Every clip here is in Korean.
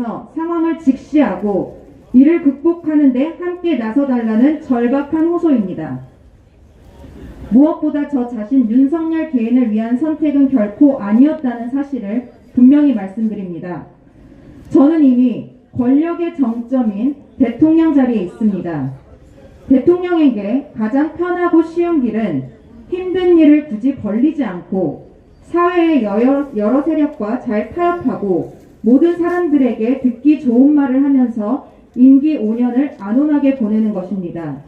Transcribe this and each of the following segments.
위해서 상황을 직시하고 이를 극복하는 데 함께 나서달라는 절박한 호소입니다. 무엇보다 저 자신 윤석열 개인을 위한 선택은 결코 아니었다는 사실을 분명히 말씀드립니다. 저는 이미 권력의 정점인 대통령 자리에 있습니다. 대통령에게 가장 편하고 쉬운 길은 힘든 일을 굳이 벌리지 않고 사회의 여러, 여러 세력과 잘 타협하고 모든 사람들에게 듣기 좋은 말을 하면서 임기 5년을 안온하게 보내는 것입니다.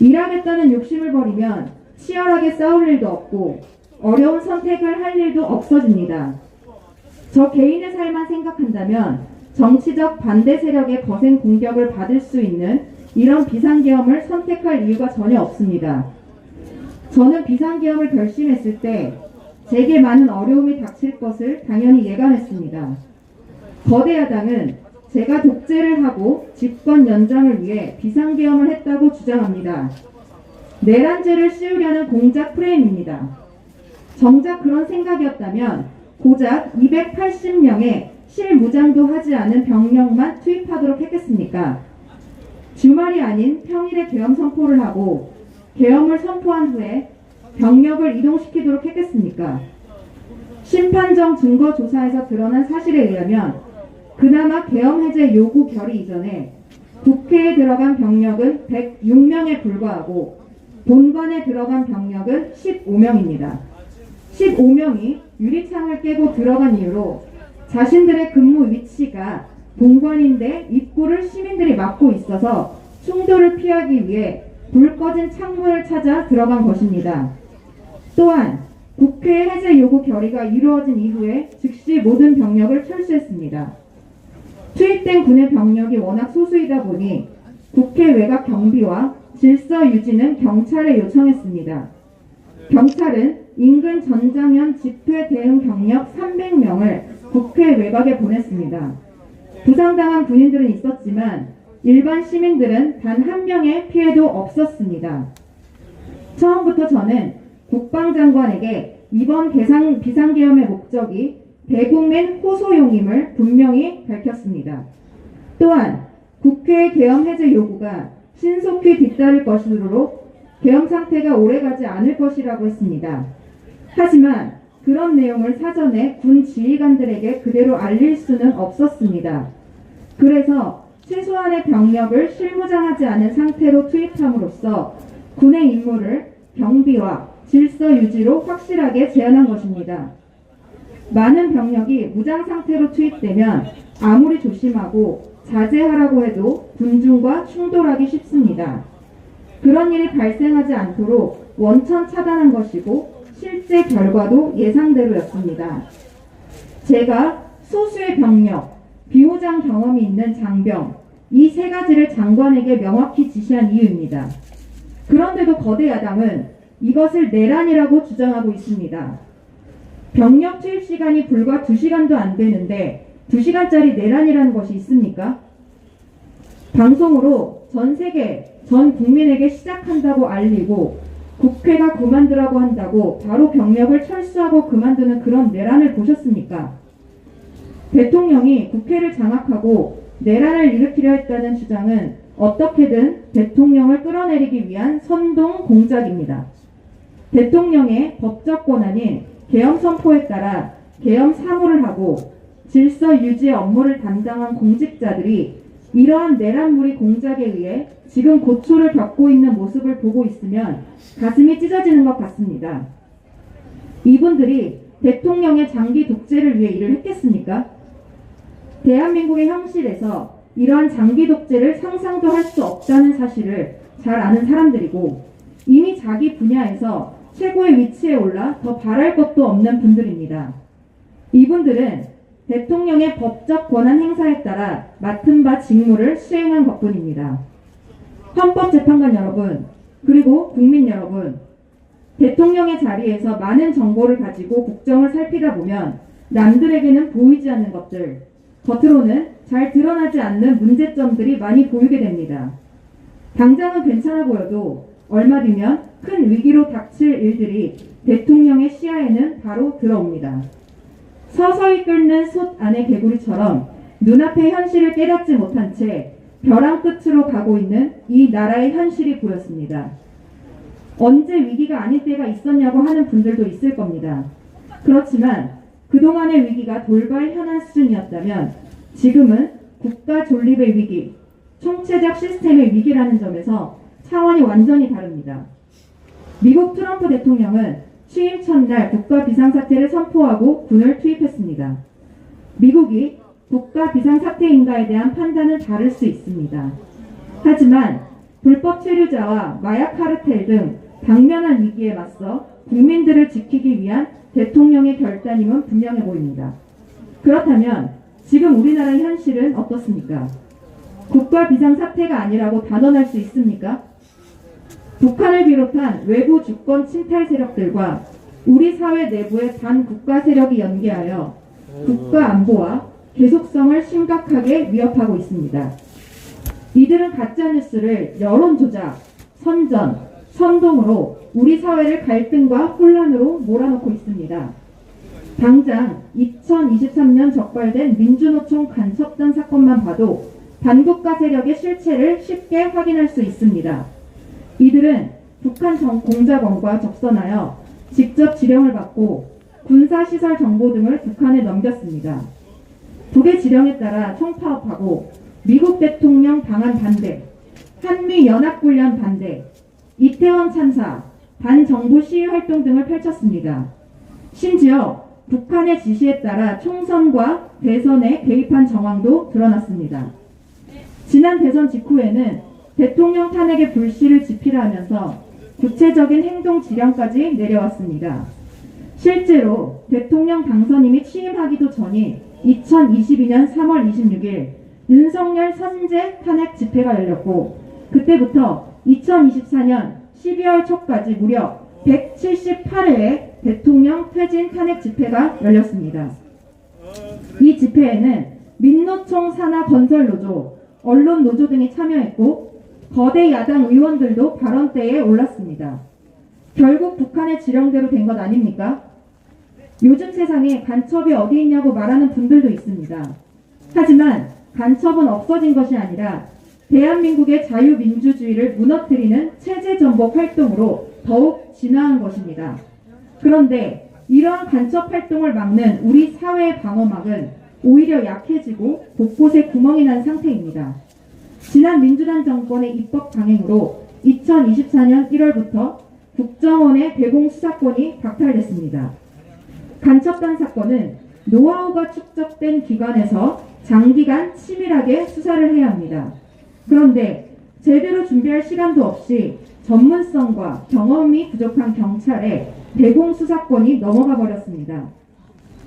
일하겠다는 욕심을 버리면 치열하게 싸울 일도 없고 어려운 선택을 할 일도 없어집니다. 저 개인의 삶만 생각한다면 정치적 반대 세력의 거센 공격을 받을 수 있는 이런 비상계엄을 선택할 이유가 전혀 없습니다. 저는 비상계엄을 결심했을 때 제게 많은 어려움이 닥칠 것을 당연히 예감했습니다. 거대 야당은 제가 독재를 하고 집권 연장을 위해 비상계엄을 했다고 주장합니다. 내란죄를 씌우려는 공작 프레임입니다. 정작 그런 생각이었다면 고작 280명의 실무장도 하지 않은 병력만 투입하도록 했겠습니까? 주말이 아닌 평일에 계엄 선포를 하고 계엄을 선포한 후에 병력을 이동시키도록 했겠습니까? 심판정 증거 조사에서 드러난 사실에 의하면 그나마 계엄 해제 요구 결의 이전에 국회에 들어간 병력은 106명에 불과하고 본관에 들어간 병력은 15명입니다. 15명이 유리창을 깨고 들어간 이유로 자신들의 근무 위치가 본관인데 입구를 시민들이 막고 있어서 충돌을 피하기 위해 불 꺼진 창문을 찾아 들어간 것입니다. 또한 국회 해제 요구 결의가 이루어진 이후에 즉시 모든 병력을 철수했습니다. 투입된 군의 병력이 워낙 소수이다 보니 국회 외곽 경비와 질서 유지는 경찰에 요청했습니다. 경찰은 인근 전장현 집회 대응 경력 300명을 국회 외곽에 보냈습니다. 부상당한 군인들은 있었지만 일반 시민들은 단 한 명의 피해도 없었습니다. 처음부터 저는 국방장관에게 이번 개상, 비상계엄의 목적이 대국민 호소용임을 분명히 밝혔습니다. 또한 국회 계엄 해제 요구가 신속히 뒤따를 것으로 계엄 상태가 오래가지 않을 것이라고 했습니다. 하지만 그런 내용을 사전에 군 지휘관들에게 그대로 알릴 수는 없었습니다. 그래서 최소한의 병력을 실무장하지 않은 상태로 투입함으로써 군의 임무를 경비와 질서 유지로 확실하게 제한한 것입니다. 많은 병력이 무장 상태로 투입되면 아무리 조심하고 자제하라고 해도 군중과 충돌하기 쉽습니다. 그런 일이 발생하지 않도록 원천 차단한 것이고 실제 결과도 예상대로였습니다. 제가 소수의 병력, 비호장 경험이 있는 장병, 이 세 가지를 장관에게 명확히 지시한 이유입니다. 그런데도 거대 야당은 이것을 내란이라고 주장하고 있습니다. 병력 투입 시간이 불과 2시간도 안 되는데 2시간짜리 내란이라는 것이 있습니까? 방송으로 전 세계, 전 국민에게 시작한다고 알리고 국회가 그만두라고 한다고 바로 병력을 철수하고 그만두는 그런 내란을 보셨습니까? 대통령이 국회를 장악하고 내란을 일으키려 했다는 주장은 어떻게든 대통령을 끌어내리기 위한 선동 공작입니다. 대통령의 법적 권한인 계엄 선포에 따라 계엄 사무를 하고 질서 유지 업무를 담당한 공직자들이 이러한 내란무리 공작에 의해 지금 고초를 겪고 있는 모습을 보고 있으면 가슴이 찢어지는 것 같습니다. 이분들이 대통령의 장기 독재를 위해 일을 했겠습니까? 대한민국의 형실에서 이러한 장기 독재를 상상도 할 수 없다는 사실을 잘 아는 사람들이고 이미 자기 분야에서 최고의 위치에 올라 더 바랄 것도 없는 분들입니다. 이분들은 대통령의 법적 권한 행사에 따라 맡은 바 직무를 수행한 것뿐입니다. 헌법재판관 여러분, 그리고 국민 여러분, 대통령의 자리에서 많은 정보를 가지고 국정을 살피다 보면 남들에게는 보이지 않는 것들, 겉으로는 잘 드러나지 않는 문제점들이 많이 보이게 됩니다. 당장은 괜찮아 보여도 얼마 뒤면 큰 위기로 닥칠 일들이 대통령의 시야에는 바로 들어옵니다. 서서히 끓는 솥 안의 개구리처럼 눈앞의 현실을 깨닫지 못한 채 벼랑 끝으로 가고 있는 이 나라의 현실이 보였습니다. 언제 위기가 아닐 때가 있었냐고 하는 분들도 있을 겁니다. 그렇지만 그동안의 위기가 돌발 현안 수준이었다면 지금은 국가 존립의 위기, 총체적 시스템의 위기라는 점에서 차원이 완전히 다릅니다. 미국 트럼프 대통령은 취임 첫날 국가 비상사태를 선포하고 군을 투입했습니다. 미국이 국가 비상사태인가에 대한 판단은 다를 수 있습니다. 하지만 불법 체류자와 마약 카르텔 등 당면한 위기에 맞서 국민들을 지키기 위한 대통령의 결단임은 분명해 보입니다. 그렇다면 지금 우리나라의 현실은 어떻습니까? 국가 비상사태가 아니라고 단언할 수 있습니까? 북한을 비롯한 외부 주권 침탈 세력들과 우리 사회 내부의 반국가 세력이 연계하여 국가 안보와 계속성을 심각하게 위협하고 있습니다. 이들은 가짜뉴스를 여론 조작, 선전, 선동으로 우리 사회를 갈등과 혼란으로 몰아넣고 있습니다. 당장 2023년 적발된 민주노총 간첩단 사건만 봐도 반국가 세력의 실체를 쉽게 확인할 수 있습니다. 이들은 북한 정- 공작원과 접선하여 직접 지령을 받고 군사시설 정보 등을 북한에 넘겼습니다. 북의 지령에 따라 총파업하고 미국 대통령 방한 반대, 한미 연합훈련 반대, 이태원 참사, 반정부 시위 활동 등을 펼쳤습니다. 심지어 북한의 지시에 따라 총선과 대선에 개입한 정황도 드러났습니다. 지난 대선 직후에는 대통령 탄핵의 불씨를 지피라면서 구체적인 행동 지령까지 내려왔습니다. 실제로 대통령 당선인이 취임하기도 전인 2022년 3월 26일 윤석열 선제 탄핵 집회가 열렸고 그때부터 2024년 12월 초까지 무려 178회의 대통령 퇴진 탄핵 집회가 열렸습니다. 이 집회에는 민노총 산하 건설 노조, 언론 노조 등이 참여했고 거대 야당 의원들도 발언대에 올랐습니다. 결국 북한의 지령대로 된 것 아닙니까? 요즘 세상에 간첩이 어디 있냐고 말하는 분들도 있습니다. 하지만 간첩은 없어진 것이 아니라 대한민국의 자유민주주의를 무너뜨리는 체제 전복 활동으로 더욱 진화한 것입니다. 그런데 이러한 간첩 활동을 막는 우리 사회의 방어막은 오히려 약해지고 곳곳에 구멍이 난 상태입니다. 지난 민주당 정권의 입법 강행으로 2024년 1월부터 국정원의 대공 수사권이 박탈됐습니다. 간첩단 사건은 노하우가 축적된 기관에서 장기간 치밀하게 수사를 해야 합니다. 그런데 제대로 준비할 시간도 없이 전문성과 경험이 부족한 경찰에 대공 수사권이 넘어가 버렸습니다.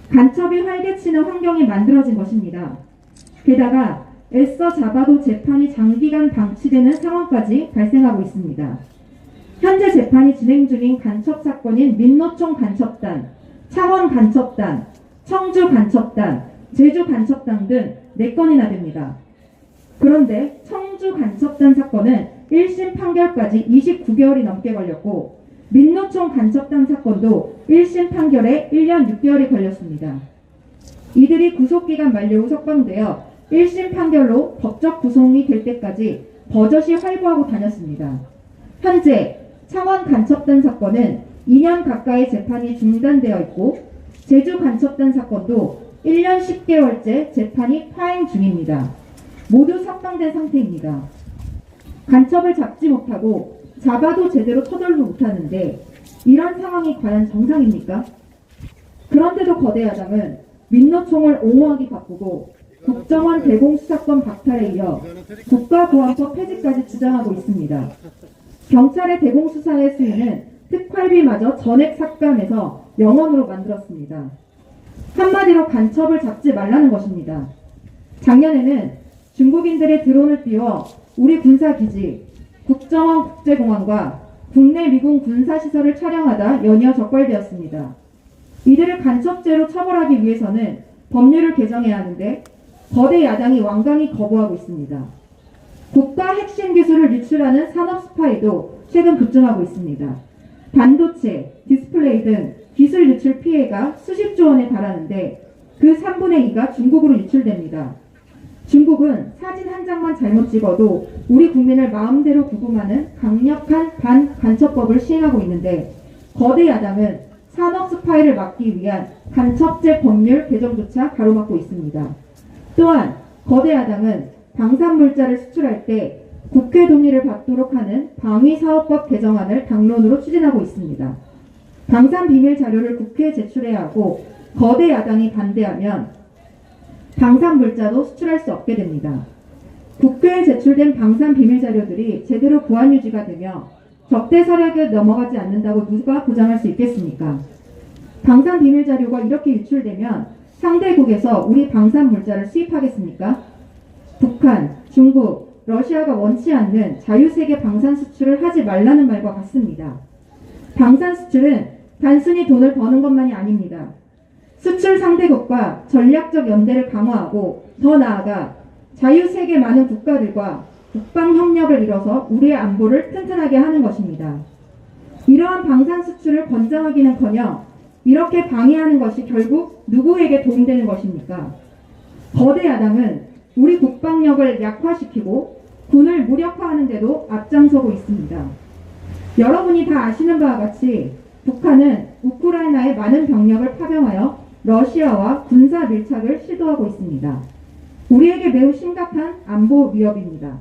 간첩이 활개치는 환경이 만들어진 것입니다. 게다가 애써 잡아도 재판이 장기간 방치되는 상황까지 발생하고 있습니다. 현재 재판이 진행 중인 간첩 사건인 민노총 간첩단, 창원 간첩단, 청주 간첩단, 제주 간첩단 등 4건이나 됩니다. 그런데 청주 간첩단 사건은 1심 판결까지 29개월이 넘게 걸렸고 민노총 간첩단 사건도 1심 판결에 1년 6개월이 걸렸습니다. 이들이 구속기간 만료 후 석방되어 1심 판결로 법적 구속이 될 때까지 버젓이 활보하고 다녔습니다. 현재 창원 간첩단 사건은 2년 가까이 재판이 중단되어 있고 제주 간첩단 사건도 1년 10개월째 재판이 파행 중입니다. 모두 석방된 상태입니다. 간첩을 잡지 못하고 잡아도 제대로 처벌도 못하는데 이런 상황이 과연 정상입니까? 그런데도 거대 야당은 민노총을 옹호하기 바쁘고 국정원 대공수사권 박탈에 이어 국가보안법 폐지까지 주장하고 있습니다. 경찰의 대공수사의 수위는 특활비마저 전액 삭감해서 영원으로 만들었습니다. 한마디로 간첩을 잡지 말라는 것입니다. 작년에는 중국인들의 드론을 띄워 우리 군사기지, 국정원 국제공항과 국내 미군 군사시설을 촬영하다 연이어 적발되었습니다. 이들을 간첩죄로 처벌하기 위해서는 법률을 개정해야 하는데 거대 야당이 완강히 거부하고 있습니다. 국가 핵심 기술을 유출하는 산업 스파이도 최근 급증하고 있습니다. 반도체, 디스플레이 등 기술 유출 피해가 수십조 원에 달하는데 그 3분의 2가 중국으로 유출됩니다. 중국은 사진 한 장만 잘못 찍어도 우리 국민을 마음대로 구금하는 강력한 반 간첩법을 시행하고 있는데 거대 야당은 산업 스파이를 막기 위한 간첩제 법률 개정조차 가로막고 있습니다. 또한 거대 야당은 방산물자를 수출할 때 국회 동의를 받도록 하는 방위사업법 개정안을 당론으로 추진하고 있습니다. 방산 비밀 자료를 국회에 제출해야 하고 거대 야당이 반대하면 방산 물자도 수출할 수 없게 됩니다. 국회에 제출된 방산 비밀 자료들이 제대로 보안 유지가 되며 적대 서력에 넘어가지 않는다고 누가 보장할 수 있겠습니까? 방산 비밀 자료가 이렇게 유출되면 상대국에서 우리 방산 물자를 수입하겠습니까? 북한, 중국, 러시아가 원치 않는 자유세계 방산 수출을 하지 말라는 말과 같습니다. 방산 수출은 단순히 돈을 버는 것만이 아닙니다. 수출 상대국과 전략적 연대를 강화하고 더 나아가 자유세계 많은 국가들과 국방 협력을 이뤄서 우리의 안보를 튼튼하게 하는 것입니다. 이러한 방산 수출을 권장하기는커녕 이렇게 방해하는 것이 결국 누구에게 도움되는 것입니까? 거대 야당은 우리 국방력을 약화시키고 군을 무력화하는 데도 앞장서고 있습니다. 여러분이 다 아시는 바와 같이 북한은 우크라이나에 많은 병력을 파병하여 러시아와 군사 밀착을 시도하고 있습니다. 우리에게 매우 심각한 안보 위협입니다.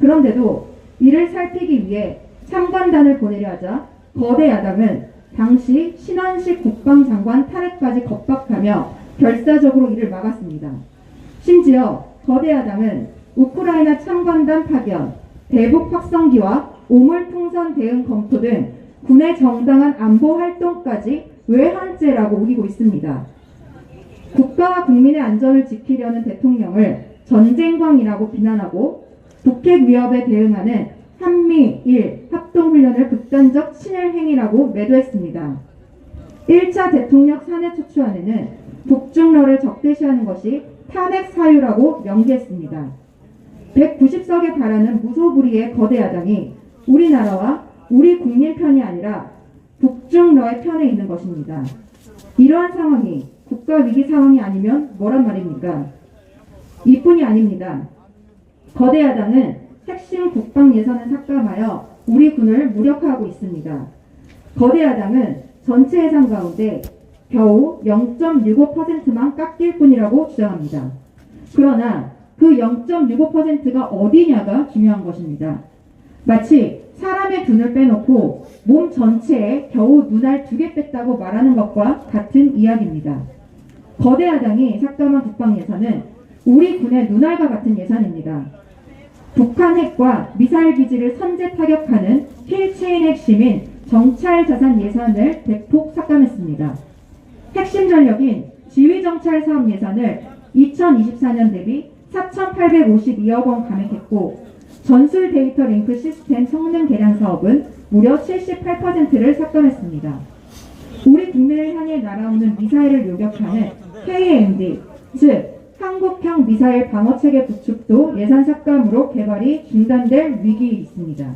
그런데도 이를 살피기 위해 참관단을 보내려 하자 거대 야당은 당시 신원식 국방장관 탄핵까지 겁박하며 결사적으로 이를 막았습니다. 심지어 거대 야당은 우크라이나 참관단 파견, 대북 확성기와 오물풍선 대응 검토 등 군의 정당한 안보 활동까지 외환죄라고 우기고 있습니다. 국가와 국민의 안전을 지키려는 대통령을 전쟁광이라고 비난하고 북핵 위협에 대응하는 한미일 합동훈련을 극단적 친일 행위라고 매도했습니다. 1차 대통령 사내 초추안에는 북중러를 적대시하는 것이 탄핵 사유라고 명기했습니다. 190석에 달하는 무소불위의 거대 야당이 우리나라와 우리 국민 편이 아니라 북중러의 편에 있는 것입니다. 이러한 상황이 국가 위기 상황이 아니면 뭐란 말입니까? 이뿐이 아닙니다. 거대 야당은 핵심 국방 예산을 삭감하여 우리 군을 무력화하고 있습니다. 거대 야당은 전체 예산 가운데 겨우 0.65%만 깎일 뿐이라고 주장합니다. 그러나 그 0.65%가 어디냐가 중요한 것입니다. 마치 사람의 눈을 빼놓고 몸 전체에 겨우 눈알 두 개 뺐다고 말하는 것과 같은 이야기입니다. 거대 야당이 삭감한 국방 예산은 우리 군의 눈알과 같은 예산입니다. 북한 핵과 미사일 기지를 선제 타격하는 킬체인 핵심인 정찰 자산 예산을 대폭 삭감했습니다. 핵심 전력인 지휘 정찰 사업 예산을 2024년 대비 4,852억 원 감액했고 전술 데이터 링크 시스템 성능 개량 사업은 무려 78%를 삭감했습니다. 우리 국내를 향해 날아오는 미사일을 요격하는 KMD, 즉 한국형 미사일 방어 체계 구축도 예산 삭감으로 개발이 중단될 위기에 있습니다.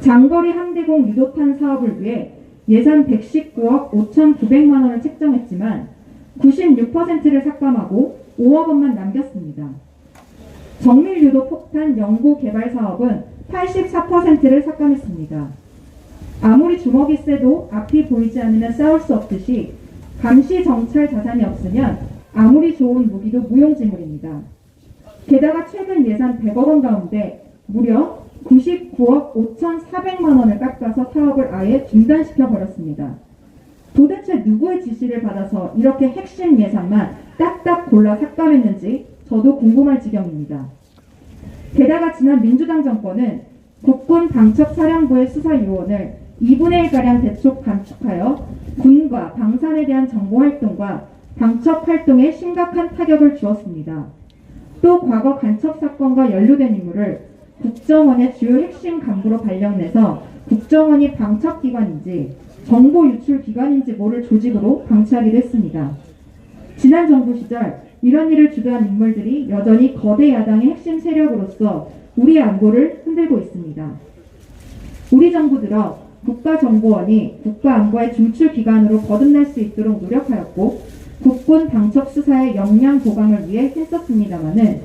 장거리 함대공 유도탄 사업을 위해 예산 119억 5,900만 원을 책정했지만 96%를 삭감하고 5억 원만 남겼습니다. 정밀 유도 폭탄 연구 개발 사업은 84%를 삭감했습니다. 아무리 주먹이 세도 앞이 보이지 않으면 싸울 수 없듯이 감시 정찰 자산이 없으면 아무리 좋은 무기도 무용지물입니다. 게다가 최근 예산 100억 원 가운데 무려 99억 5,400만 원을 깎아서 사업을 아예 중단시켜 버렸습니다. 도대체 누구의 지시를 받아서 이렇게 핵심 예산만 딱딱 골라 삭감했는지 저도 궁금할 지경입니다. 게다가 지난 민주당 정권은 국군 방첩사령부의 수사 요원을 2분의 1가량 대폭 감축하여 군과 방산에 대한 정보 활동과 방첩 활동에 심각한 타격을 주었습니다. 또 과거 간첩 사건과 연루된 인물을 국정원의 주요 핵심 간부로 발령내서 국정원이 방첩기관인지 정보 유출 기관인지 모를 조직으로 방치하기도 했습니다. 지난 정부 시절 이런 일을 주도한 인물들이 여전히 거대 야당의 핵심 세력으로서 우리의 안보를 흔들고 있습니다. 우리 정부 들어 국가정보원이 국가안보의 중추 기관으로 거듭날 수 있도록 노력하였고 국군 방첩 수사의 역량 보강을 위해 했었습니다마는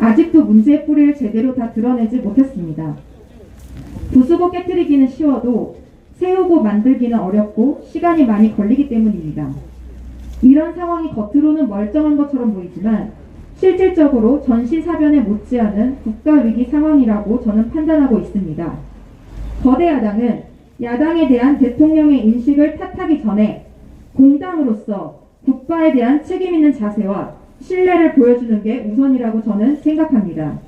아직도 문제의 뿌리를 제대로 다 드러내지 못했습니다. 부수고 깨뜨리기는 쉬워도 세우고 만들기는 어렵고 시간이 많이 걸리기 때문입니다. 이런 상황이 겉으로는 멀쩡한 것처럼 보이지만 실질적으로 전시사변에 못지않은 국가위기 상황이라고 저는 판단하고 있습니다. 거대 야당은 야당에 대한 대통령의 인식을 탓하기 전에 공당으로서 국가에 대한 책임 있는 자세와 신뢰를 보여주는 게 우선이라고 저는 생각합니다.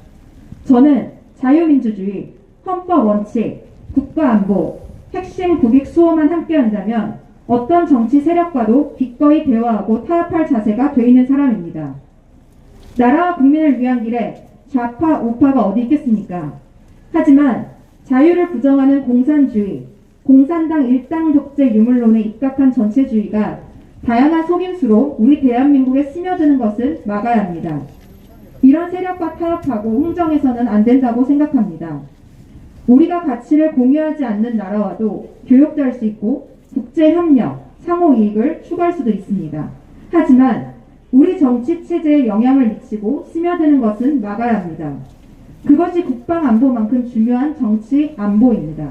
저는 자유민주주의, 헌법 원칙, 국가안보, 핵심 국익 수호만 함께한다면 어떤 정치 세력과도 기꺼이 대화하고 타협할 자세가 돼 있는 사람입니다. 나라와 국민을 위한 길에 좌파, 우파가 어디 있겠습니까? 하지만 자유를 부정하는 공산주의, 공산당 일당 독재 유물론에 입각한 전체주의가 다양한 속임수로 우리 대한민국에 스며드는 것은 막아야 합니다. 이런 세력과 타협하고 흥정해서는 안 된다고 생각합니다. 우리가 가치를 공유하지 않는 나라와도 교역도 할 수 있고 국제협력, 상호이익을 추구할 수도 있습니다. 하지만 우리 정치 체제에 영향을 미치고 스며드는 것은 막아야 합니다. 그것이 국방 안보만큼 중요한 정치 안보입니다.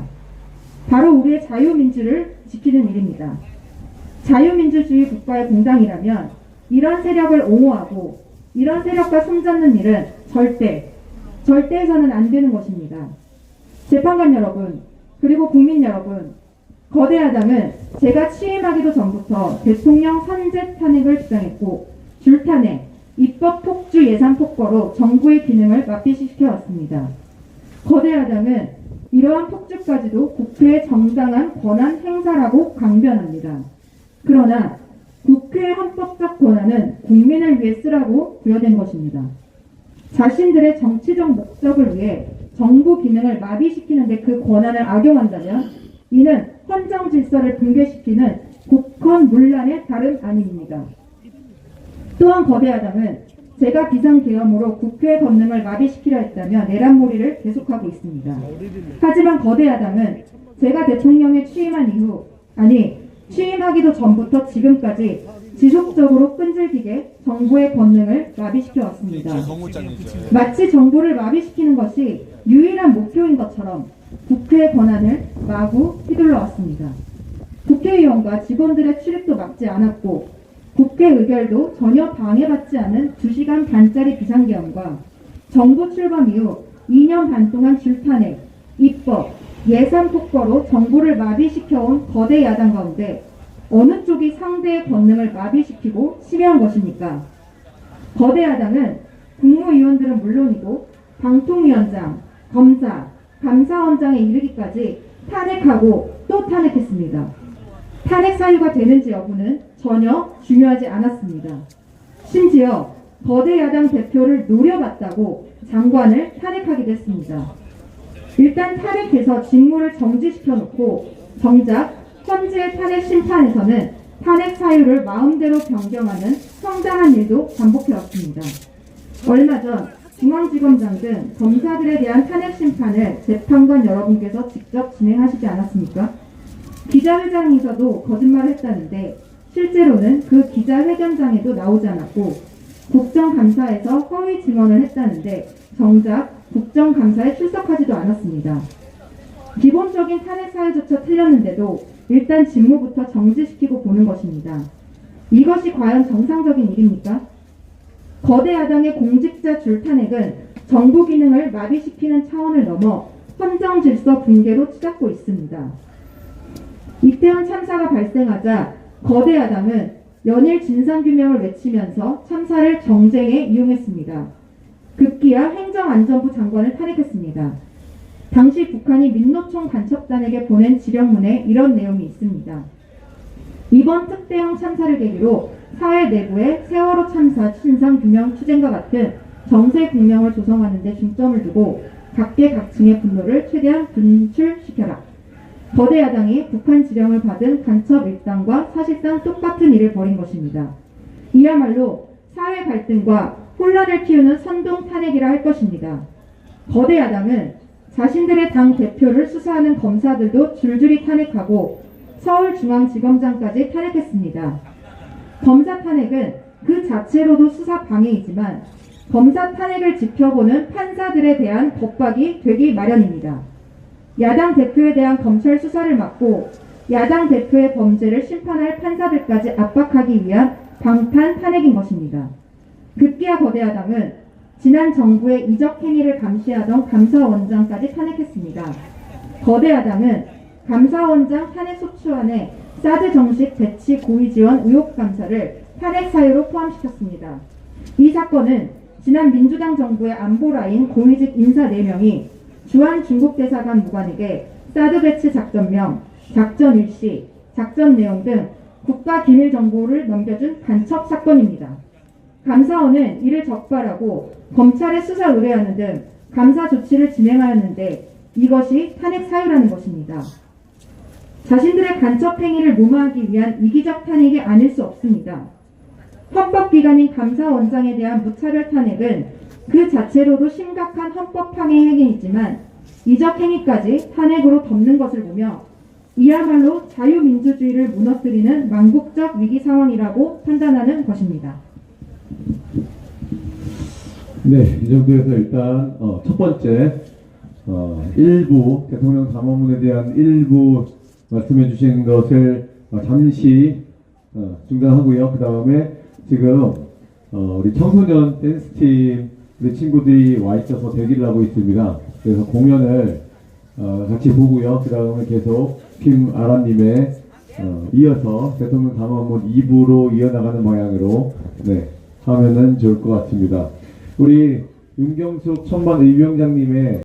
바로 우리의 자유민주를 지키는 일입니다. 자유민주주의 국가의 공당이라면 이런 세력을 옹호하고 이런 세력과 손잡는 일은 절대, 절대 해서는 안 되는 것입니다. 재판관 여러분, 그리고 국민 여러분, 거대 야당은 제가 취임하기도 전부터 대통령 선제 탄핵을 주장했고 줄탄핵, 입법 폭주 예산 폭거로 정부의 기능을 마비시켜 왔습니다. 거대 야당은 이러한 폭주까지도 국회의 정당한 권한 행사라고 강변합니다. 그러나 국회의 헌법적 권한은 국민을 위해 쓰라고 부여된 것입니다. 자신들의 정치적 목적을 위해 정부 기능을 마비시키는데 그 권한을 악용한다면 이는 헌정 질서를 붕괴시키는 국헌 문란의 다름 아닙니다. 또한 거대 야당은 제가 비상계엄으로 국회 권능을 마비시키려 했다며 내란몰이를 계속하고 있습니다. 하지만 거대 야당은 제가 대통령에 취임한 이후 아니 취임하기도 전부터 지금까지 지속적으로 끈질기게 정부의 권능을 마비시켜 왔습니다. 마치 정부를 마비시키는 것이 유일한 목표인 것처럼 국회의 권한을 마구 휘둘러 왔습니다. 국회의원과 직원들의 출입도 막지 않았고 국회 의결도 전혀 방해받지 않은 2시간 반짜리 비상계엄과 정부 출범 이후 2년 반 동안 줄탄핵, 입법, 예산 폭거로 정부를 마비시켜온 거대 야당 가운데 어느 쪽이 상대의 권능을 마비시키고 심해한 것입니까? 거대 야당은 국무위원들은 물론이고 방통위원장, 검사, 감사원장에 이르기까지 탄핵하고 또 탄핵했습니다. 탄핵 사유가 되는지 여부는 전혀 중요하지 않았습니다. 심지어 거대 야당 대표를 노려봤다고 장관을 탄핵하기도 했습니다. 일단 탄핵해서 직무를 정지시켜 놓고 정작 현재 탄핵 심판에서는 탄핵 사유를 마음대로 변경하는 황당한 일도 반복해 왔습니다. 얼마 전 중앙지검장 등 검사들에 대한 탄핵 심판을 재판관 여러분께서 직접 진행하시지 않았습니까? 기자회장에서도 거짓말을 했다는데 실제로는 그 기자회견장에도 나오지 않았고 국정감사에서 허위 증언을 했다는데 정작 국정감사에 출석하지도 않았습니다. 기본적인 탄핵 사유조차 틀렸는데도 일단 직무부터 정지시키고 보는 것입니다. 이것이 과연 정상적인 일입니까? 거대 야당의 공직자 줄탄핵은 정부 기능을 마비시키는 차원을 넘어 헌정 질서 붕괴로 치닫고 있습니다. 이태원 참사가 발생하자 거대 야당은 연일 진상규명을 외치면서 참사를 정쟁에 이용했습니다. 급기야 행정안전부 장관을 탄핵했습니다. 당시 북한이 민노총 간첩단에게 보낸 지령문에 이런 내용이 있습니다. 이번 특대형 참사를 계기로 사회 내부의 세월호 참사 진상규명 추진과 같은 정세 국명을 조성하는 데 중점을 두고 각계각층의 분노를 최대한 분출시켜라. 거대 야당이 북한 지령을 받은 간첩 일당과 사실상 똑같은 일을 벌인 것입니다. 이야말로 사회 갈등과 혼란을 키우는 선동 탄핵이라 할 것입니다. 거대 야당은 자신들의 당 대표를 수사하는 검사들도 줄줄이 탄핵하고 서울중앙지검장까지 탄핵했습니다. 검사 탄핵은 그 자체로도 수사 방해이지만 검사 탄핵을 지켜보는 판사들에 대한 겁박이 되기 마련입니다. 야당 대표에 대한 검찰 수사를 막고 야당 대표의 범죄를 심판할 판사들까지 압박하기 위한 방탄 탄핵인 것입니다. 급기야 거대야당은 지난 정부의 이적 행위를 감시하던 감사원장까지 탄핵했습니다. 거대야당은 감사원장 탄핵 소추안에 사드 정식 배치 고의 지원 의혹 감사를 탄핵 사유로 포함시켰습니다. 이 사건은 지난 민주당 정부의 안보 라인 고위직 인사 4명이 주한 중국 대사관 무관에게 사드 배치 작전명, 작전 일시, 작전 내용 등 국가 기밀 정보를 넘겨준 간첩 사건입니다. 감사원은 이를 적발하고 검찰에 수사 의뢰하는 등 감사 조치를 진행하였는데 이것이 탄핵 사유라는 것입니다. 자신들의 간첩 행위를 무마하기 위한 이기적 탄핵이 아닐 수 없습니다. 헌법기관인 감사원장에 대한 무차별 탄핵은 그 자체로도 심각한 헌법 파괴 행위이지만 이적 행위까지 탄핵으로 덮는 것을 보며 이야말로 자유민주주의를 무너뜨리는 망국적 위기 상황이라고 판단하는 것입니다. 네, 이 정도에서 일단 어, 첫 번째 어, 일부 대통령 담화문에 대한 일부 말씀해 주신 것을 어, 잠시 어, 중단하고요. 그 다음에 지금 어, 우리 청소년 댄스팀 우리 친구들이 와 있어서 대기를 하고 있습니다. 그래서 공연을 어, 같이 보고요. 그 다음에 계속 팀 아라님의 어, 이어서 대통령 담화문 2부로 이어나가는 방향으로 네, 하면은 좋을 것 같습니다. 우리 윤경숙 천만 의위원장님의